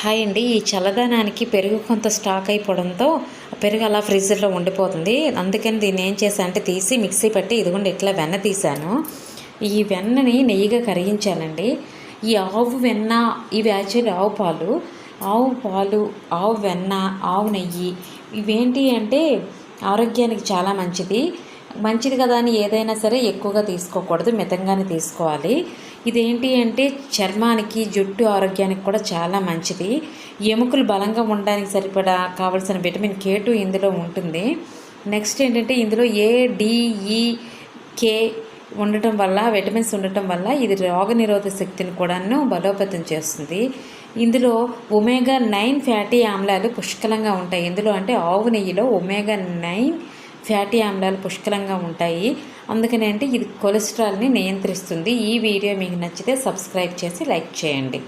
Hi అండి. ఈ చల్లదనానికి పెరుగు కొంత స్టాక్ అయిపోవడంతో పెరుగు అలా ఫ్రిడ్జ్లో ఉండిపోతుంది. అందుకని దీన్ని ఏం చేశాను అంటే తీసి మిక్సీ పెట్టి ఇదిగోండి ఇట్లా వెన్న తీశాను. ఈ వెన్నని నెయ్యిగా కరిగించానండి. ఈ ఆవు వెన్న ఇవి యాక్చువల్లీ ఆవు పాలు. ఆవు పాలు ఆవు వెన్న ఆవు నెయ్యి ఇవేంటి అంటే ఆరోగ్యానికి చాలా మంచిది. మంచిది కదా అని ఏదైనా సరే ఎక్కువగా తీసుకోకూడదు. మితంగానే తీసుకోవాలి. ఇదేంటి అంటే చర్మానికి జుట్టు ఆరోగ్యానికి కూడా చాలా మంచిది. ఎముకలు బలంగా ఉండడానికి సరిపడా కావలసిన విటమిన్ కే టూ ఇందులో ఉంటుంది. నెక్స్ట్ ఏంటంటే ఇందులో ఏ డిఈ కే ఉండటం వల్ల విటమిన్స్ ఉండటం వల్ల ఇది రోగనిరోధక శక్తిని కూడాను బలోపేతం చేస్తుంది. ఇందులో ఒమేగా నైన్ ఫ్యాటీ ఆమ్లాలు పుష్కలంగా ఉంటాయి. ఇందులో అంటే ఆవు నెయ్యిలో ఒమేగా నైన్ ఫ్యాటీ ఆమ్లాలు పుష్కలంగా ఉంటాయి. అందుకనే అంటే ఇది కొలెస్ట్రాల్ని నియంత్రిస్తుంది. ఈ వీడియో మీకు నచ్చితే సబ్స్క్రైబ్ చేసి లైక్ చేయండి.